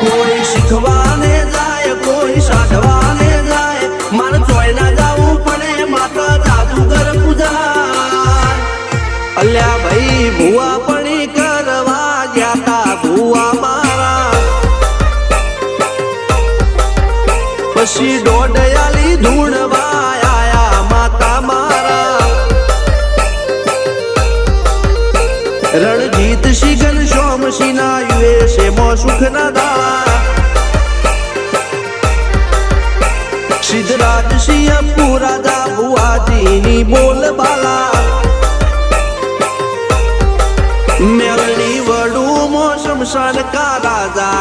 કોઈ શીખવાને જાય, કોઈ સાધવાને જાય. મારે ચોય ના જાવું પડે માતા જાદુગર પૂજા અલ્યા ભાઈ, ભુવા પણી કરવા ગયા તા ભુવા મારા. પછી દોડયાલી ધૂણવા આયા માતા મારા. રણજીત સિંહ સોમ સિંહના યુએસએ મો સુખના દાળા સિદ્ધરાજ સિંહ પુરાજા ભુવાજીની બોલ બાલા. મેળની વડું મો શમશાન કા રાજાના ચડતા દા